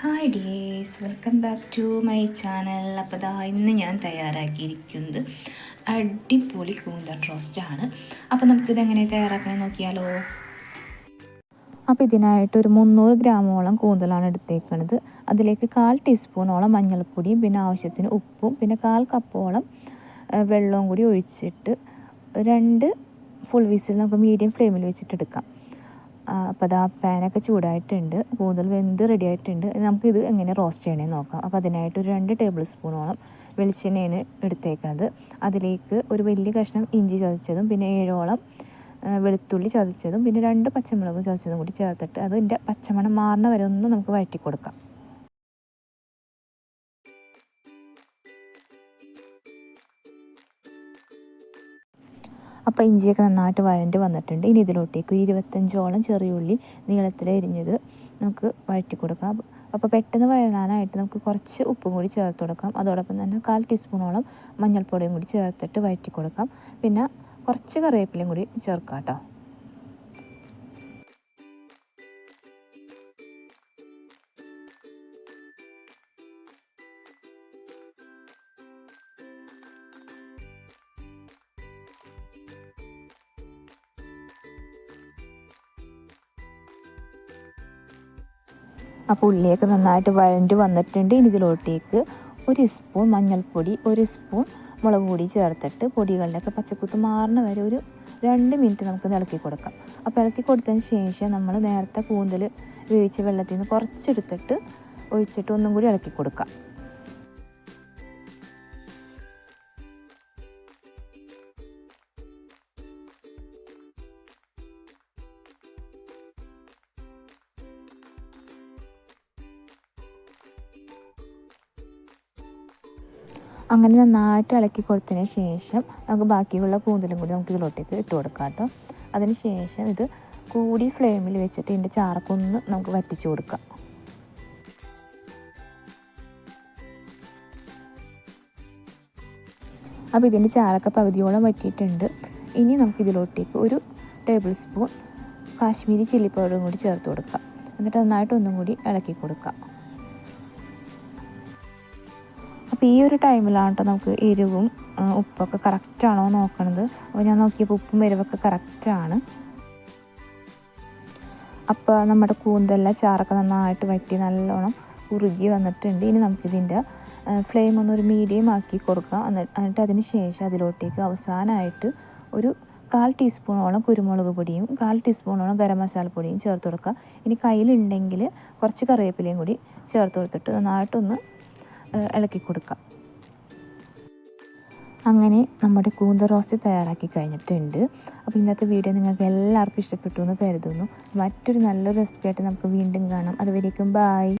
Hi dears welcome back to my channel അപ്പോൾ ദാ ഇന്ന് ഞാൻ തയ്യാറാക്കിയിരിക്കുന്നത് അടിപൊളി കൂന്തൻ റോസ്റ്റാണ് അപ്പോൾ നമുക്കിത് എങ്ങനെ തയ്യാറാക്കണമെന്ന് നോക്കിയാലോ? അപ്പോൾ ഇതിനായിട്ട് ഒരു മുന്നൂറ് ഗ്രാമോളം കൂന്തലാണ് എടുത്തേക്കുന്നത് അതിലേക്ക് കാൽ ടീസ്പൂണോളം മഞ്ഞൾപ്പൊടിയും പിന്നെ ആവശ്യത്തിന് ഉപ്പും പിന്നെ കാൽ കപ്പോളം വെള്ളവും കൂടി ഒഴിച്ചിട്ട് രണ്ട് ഫുൾ വിസിൽ നമുക്ക് മീഡിയം ഫ്ലെയിമിൽ വെച്ചിട്ട് എടുക്കാം. അപ്പോൾ അത് പാനൊക്കെ ചൂടായിട്ടുണ്ട്. കൂന്തൽ വെന്ത് റെഡി ആയിട്ടുണ്ട്. നമുക്കിത് എങ്ങനെ റോസ്റ്റ് ചെയ്യണമെന്ന് നോക്കാം. അപ്പോൾ അതിനായിട്ട് ഒരു രണ്ട് ടേബിൾ സ്പൂണോളം വെളിച്ചെണ്ണയാണ് എടുത്തേക്കുന്നത് അതിലേക്ക് ഒരു വലിയ കഷ്ണം ഇഞ്ചി ചതച്ചതും പിന്നെ ഏഴോളം വെളുത്തുള്ളി ചതച്ചതും പിന്നെ രണ്ട് പച്ചമുളകും ചതച്ചതും കൂടി ചേർത്തിട്ട് അതിന്റെ പച്ചമണം മാറുന്ന വരെ ഒന്ന് നമുക്ക് വഴറ്റി കൊടുക്കാം അപ്പോൾ ഇഞ്ചിയൊക്കെ നന്നായിട്ട് വഴണ്ടി വന്നിട്ടുണ്ട്. ഇനി ഇതിലോട്ടേക്ക് ഇരുപത്തഞ്ചോളം ചെറിയുള്ളി നീളത്തിൽ എരിഞ്ഞത് നമുക്ക് വഴറ്റി കൊടുക്കാം. അപ്പോൾ പെട്ടെന്ന് വഴനാനായിട്ട് നമുക്ക് കുറച്ച് ഉപ്പും കൂടി ചേർത്ത് കൊടുക്കാം. അതോടൊപ്പം തന്നെ കാൽ ടീസ്പൂണോളം മഞ്ഞൾപ്പൊടിയും കൂടി ചേർത്തിട്ട് വഴറ്റി കൊടുക്കാം. പിന്നെ കുറച്ച് കറിവേപ്പിലയും കൂടി ചേർക്കാം കേട്ടോ. അപ്പോൾ ഉള്ളിയൊക്കെ നന്നായിട്ട് വഴണ്ട് വന്നിട്ടുണ്ട്. ഇനി ഇതിലോട്ടേക്ക് ഒരു സ്പൂൺ മഞ്ഞൾപ്പൊടി ഒരു സ്പൂൺ മുളക് പൊടി ചേർത്തിട്ട് പൊടികളുടെയൊക്കെ പച്ചക്കുത്ത് മാറുന്ന വരെ ഒരു രണ്ട് മിനിറ്റ് നമുക്ക് ഇളക്കി കൊടുക്കാം. അപ്പോൾ ഇളക്കി കൊടുത്തതിന് ശേഷം നമ്മൾ നേരത്തെ കൂന്തൽ വേവിച്ച വെള്ളത്തിൽ നിന്ന് കുറച്ചെടുത്തിട്ട് ഒഴിച്ചിട്ട് ഒന്നും കൂടി ഇളക്കി കൊടുക്കാം. അങ്ങനെ നന്നായിട്ട് ഇളക്കി കൊടുത്തതിന് ശേഷം നമുക്ക് ബാക്കിയുള്ള കൂന്തലും കൂടി നമുക്ക് ഇതിലോട്ടേക്ക് ഇട്ട് കൊടുക്കാം കേട്ടോ. അതിന് ശേഷം ഇത് കൂടി ഫ്ലെയിമിൽ വെച്ചിട്ട് ഇതിന്റെ ചാറക്കൊന്ന് നമുക്ക് വറ്റിച്ച് കൊടുക്കാം. അപ്പോൾ ഇതിന്റെ ചാറൊക്കെ പകുതിയോളം വറ്റിയിട്ടുണ്ട്. ഇനി നമുക്ക് ഇതിലോട്ടേക്ക് ഒരു ടേബിൾ സ്പൂൺ കാശ്മീരി ചില്ലി പൗഡറും കൂടി ചേർത്ത് കൊടുക്കാം. എന്നിട്ട് നന്നായിട്ട് ഒന്നും കൂടി ഇളക്കി കൊടുക്കാം. അപ്പോൾ ഈ ഒരു ടൈമിലാണ് കേട്ടോ നമുക്ക് എരിവും ഉപ്പൊക്കെ കറക്റ്റാണോ നോക്കണത്. അപ്പോൾ ഞാൻ നോക്കിയപ്പോൾ ഉപ്പും എരിവൊക്കെ കറക്റ്റാണ് അപ്പോൾ നമ്മുടെ കൂന്തല്ല ചാറൊക്കെ നന്നായിട്ട് വറ്റി നല്ലോണം ഉറുകി വന്നിട്ടുണ്ട്. ഇനി നമുക്കിതിന്റെ ഫ്ലെയിം ഒന്ന് മീഡിയം ആക്കി കൊടുക്കാം. എന്നിട്ട് അതിന് ശേഷം അതിലോട്ടേക്ക് അവസാനമായിട്ട് ഒരു കാൽ ടീസ്പൂണോളം കുരുമുളക് പൊടിയും കാൽ ടീസ്പൂണോളം ഗരം മസാല പൊടിയും ചേർത്ത് കൊടുക്കുക ഇനി കയ്യിലുണ്ടെങ്കിൽ കുറച്ച് കറിവേപ്പിലയും കൂടി ചേർത്ത് കൊടുത്തിട്ട് നന്നായിട്ടൊന്ന് ഇളക്കി കൊടുക്കാം. അങ്ങനെ നമ്മുടെ കൂന്ത റോസ്റ്റ് തയ്യാറാക്കി കഴിഞ്ഞിട്ടുണ്ട്. അപ്പോൾ ഇന്നത്തെ വീഡിയോ നിങ്ങൾക്ക് എല്ലാവർക്കും ഇഷ്ടപ്പെട്ടു എന്ന് കരുതുന്നു. മറ്റൊരു നല്ലൊരു റെസിപ്പി ആയിട്ട് നമുക്ക് വീണ്ടും കാണാം. അതുവരേക്കും ബായ്